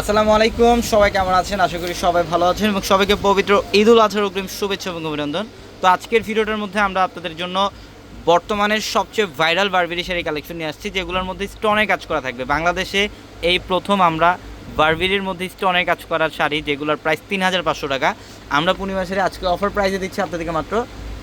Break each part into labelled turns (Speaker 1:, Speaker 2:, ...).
Speaker 1: আসসালামু আলাইকুম, সবাই কেমন আছেন? আশা করি সবাই ভালো আছেন এবং সবাইকে পবিত্র ঈদ উল আজহার অগ্রিম শুভেচ্ছা এবং অভিনন্দন। তো আজকের ভিডিওটার মধ্যে আমরা আপনাদের জন্য বর্তমানের সবচেয়ে ভাইরাল বারবেরি শাড়ি কালেকশন নিয়ে আসছি, যেগুলোর মধ্যে স্টোনে কাজ করা থাকবে। বাংলাদেশে এই প্রথম আমরা বারবেরির মধ্যে স্টোনে কাজ করার শাড়ি, যেগুলোর প্রাইস তিন হাজার পাঁচশো টাকা। আমরা পূর্ণিমা শাড়ি আজকে অফার প্রাইসে দিচ্ছি আপনাদেরকে মাত্র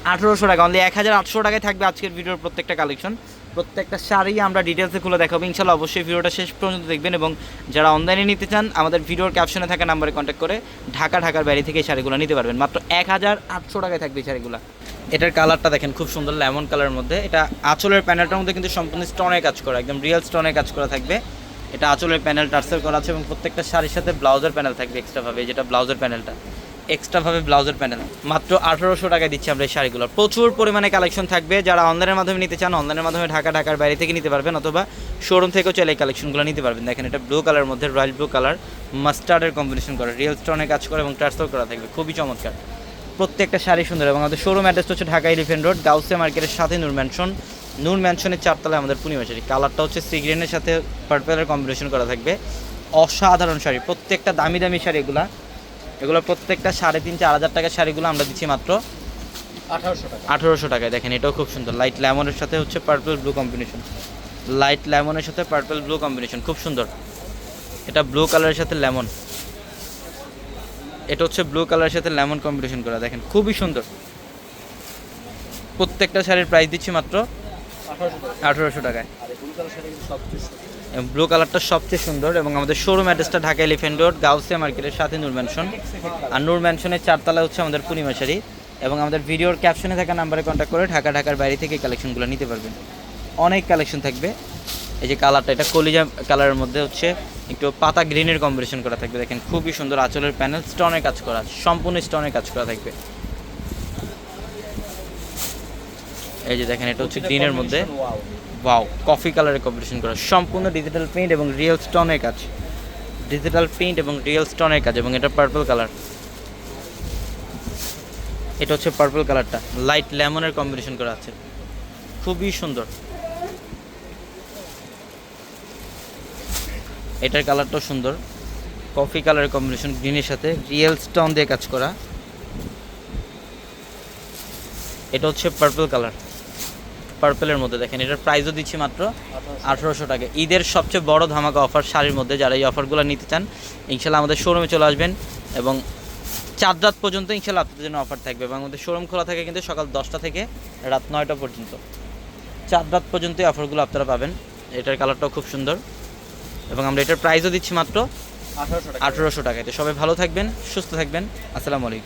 Speaker 1: আঠেরোশো টাকা অনলি এক হাজার আটশো টাকায় থাকবে আজকের ভিডিওর প্রত্যেকটা কালেকশন প্রত্যেকটা শাড়ি আমরা ডিটেলসে খুলে দেখাবো। ইনশাল্লাহ অবশ্যই ভিডিওটা শেষ পর্যন্ত দেখবেন এবং যারা অনলাইনে নিতে চান, আমাদের ভিডিওর ক্যাপশনে থাকা নাম্বারে কন্ট্যাক্ট করে ঢাকা, ঢাকার বাইরে থেকে এই শাড়িগুলো নিতে পারবেন। মাত্র এক হাজার আটশো টাকায় থাকবে এই শাড়িগুলো। এটার কালারটা দেখেন খুব সুন্দর লেমন কালারের মধ্যে। এটা আঁচলের প্যানেলটার মধ্যে কিন্তু সম্পূর্ণ স্টোনে কাজ করা, একদম রিয়েল স্টোনে কাজ করা থাকবে। এটা আঁচলের প্যানেল টার্সেল করা আছে এবং প্রত্যেকটা শাড়ির সাথে ব্লাউজের প্যানেল থাকবে এক্সট্রাভাবে যেটা ব্লাউজের প্যানেলটা এক্সট্রাভাবে ব্লাউজের প্যানেল মাত্র আঠারোশো টাকায় দিচ্ছি আমরা এই শাড়িগুলো। প্রচুর পরিমাণে কালেকশন থাকবে। যারা অনলাইনের মাধ্যমে নিতে চান অনলাইনের মাধ্যমে ঢাকা, ঢাকার বাইরে থেকে নিতে পারবেন অথবা শোরুম থেকেও চলে এই কালেকশনগুলো নিতে পারবেন। দেখেন, এটা ব্লু কালারের মধ্যে রয়্যাল ব্লু কালার মাস্টার্ডের কম্বিনেশন করা। রিয়েল স্টোনে কাজ করে এবং ট্রান্সফার করা থাকবে। খুবই চমৎকার। প্রত্যেকটা শাড়ি সুন্দর এবং আমাদের শোরুম অ্যাড্রেসটা হচ্ছে ঢাকা এলিফেন্ট রোড গাউসে মার্কেটের সাথে নূর ম্যানশন নূর ম্যানশনের চারতলায় আমাদের পূর্ণিমা শাড়ি। কালারটা হচ্ছে সি গ্রিনের সাথে পার্পেলের কম্বিনেশন করা থাকবে। অসাধারণ শাড়ি। প্রত্যেকটা দামি দামি শাড়ি এগুলা প্রত্যেকটা সাড়ে তিন চার হাজার টাকার শাড়িগুলো আমরা দিচ্ছি মাত্র
Speaker 2: আঠারোশো টাকা।
Speaker 1: আঠেরোশো টাকায়। দেখেন এটাও খুব সুন্দর। লাইট লেমনের সাথে হচ্ছে পার্পল ব্লু কম্বিনেশন লাইট লেমনের সাথে পার্পল ব্লু কম্বিনেশন খুব সুন্দর। এটা ব্লু কালারের সাথে লেমন এটা হচ্ছে ব্লু কালারের সাথে লেমন কম্বিনেশন করা। দেখেন খুবই সুন্দর। প্রত্যেকটা শাড়ির প্রাইস দিচ্ছি মাত্র
Speaker 2: আঠারোশো
Speaker 1: টাকায়।
Speaker 2: ব্লু
Speaker 1: কালারটা সবচেয়ে সুন্দর এবং আমাদের শোরুম অ্যাড্রেসটা ঢাকা এলিফেন্ট রোড গাউসিয়া মার্কেটের সাথে নূর ম্যানশন আর নূর ম্যানশনের চারতলা হচ্ছে আমাদের পূর্ণিমা শাড়ি এবং আমাদের ভিডিওর ক্যাপশনে থাকা নাম্বারে কন্ট্যাক্ট করে ঢাকা, ঢাকার বাইরে থেকে কালেকশনগুলো নিতে পারবেন। অনেক কালেকশন থাকবে। এই যে কালারটা এটা কলিজা কালারের মধ্যে হচ্ছে একটু পাতা গ্রিনের কম্বিনেশন করা থাকবে। দেখেন, খুবই সুন্দর আঁচলের প্যানেল স্টোনের কাজ করা, সম্পূর্ণ স্টোনের কাজ করা থাকবে। এই যে দেখেন, এটা হচ্ছে গ্রিনের মধ্যে! ওয়াও কফি কালারের কম্বিনেশন করা। সম্পূর্ণ ডিজিটাল প্রিন্ট এবং রিয়েল স্টোনের কাজ। ডিজিটাল প্রিন্ট এবং রিয়েল স্টোনের কাজ এবং এটা পার্পল কালার এটা হচ্ছে পার্পল কালারটা লাইট লেমনের কম্বিনেশন করা আছে। খুবই সুন্দর। এটার কালারটাও সুন্দর। কফি কালারের কম্বিনেশন গ্রিনের সাথে রিয়েল স্টোন দিয়ে কাজ করা। এটা হচ্ছে পার্পল কালার পার্পেলের মধ্যে দেখেন এটার প্রাইসও দিচ্ছি মাত্র আঠারোশো। টাকা। ঈদের সবচেয়ে বড় ধামাকা অফার শাড়ির মধ্যে যারা এই অফারগুলো নিতে চান ইনশাল্লাহ আমাদের শোরুমে চলে আসবেন এবং চার রাত পর্যন্ত ইনশাল্লাহ আপনাদের জন্য অফার থাকবে এবং আমাদের শোরুম খোলা থাকে কিন্তু সকাল দশটা থেকে রাত নয়টা পর্যন্ত। চার রাত পর্যন্ত এই অফারগুলো আপনারা পাবেন। এটার কালারটাও খুব সুন্দর এবং আমরা এটার প্রাইসও দিচ্ছি মাত্র
Speaker 2: আঠারোশো টাকা।
Speaker 1: আঠেরোশো টাকায়। তো সবাই ভালো থাকবেন সুস্থ থাকবেন। আসসালামু আলাইকুম।